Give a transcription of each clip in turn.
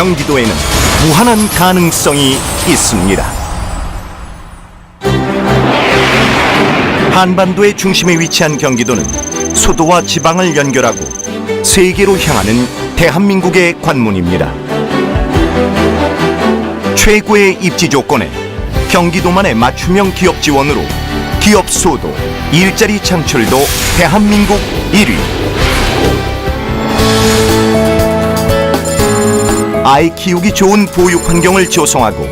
경기도에는 무한한 가능성이 있습니다. 한반도의 중심에 위치한 경기도는 수도와 지방을 연결하고 세계로 향하는 대한민국의 관문입니다. 최고의 입지 조건에 경기도만의 맞춤형 기업 지원으로 기업 수도, 일자리 창출도 대한민국 1위. 아이 키우기 좋은 보육 환경을 조성하고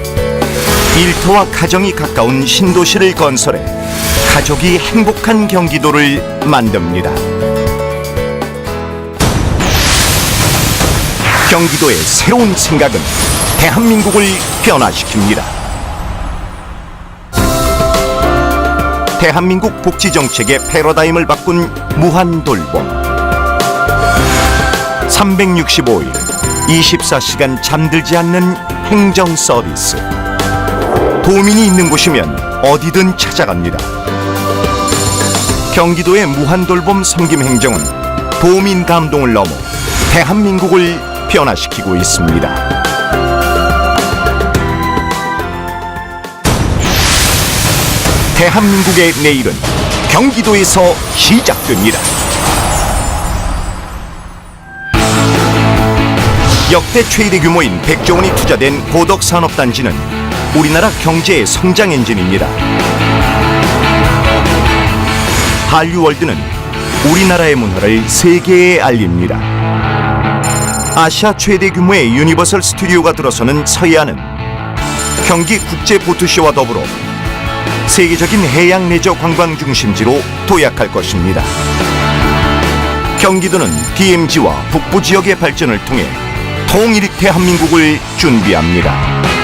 일터와 가정이 가까운 신도시를 건설해 가족이 행복한 경기도를 만듭니다. 경기도의 새로운 생각은 대한민국을 변화시킵니다. 대한민국 복지 정책의 패러다임을 바꾼 무한돌봄. 365일 24시간 잠들지 않는 행정 서비스. 도민이 있는 곳이면 어디든 찾아갑니다. 경기도의 무한돌봄 섬김 행정은 도민 감동을 넘어 대한민국을 변화시키고 있습니다. 대한민국의 내일은 경기도에서 시작됩니다. 역대 최대 규모인 100조 원이 투자된 고덕 산업단지는 우리나라 경제의 성장 엔진입니다. 한류월드는 우리나라의 문화를 세계에 알립니다. 아시아 최대 규모의 유니버설 스튜디오가 들어서는 서해안은 경기 국제 보트쇼와 더불어 세계적인 해양 레저 관광 중심지로 도약할 것입니다. 경기도는 DMZ와 북부 지역의 발전을 통해 통일 대한민국을 준비합니다.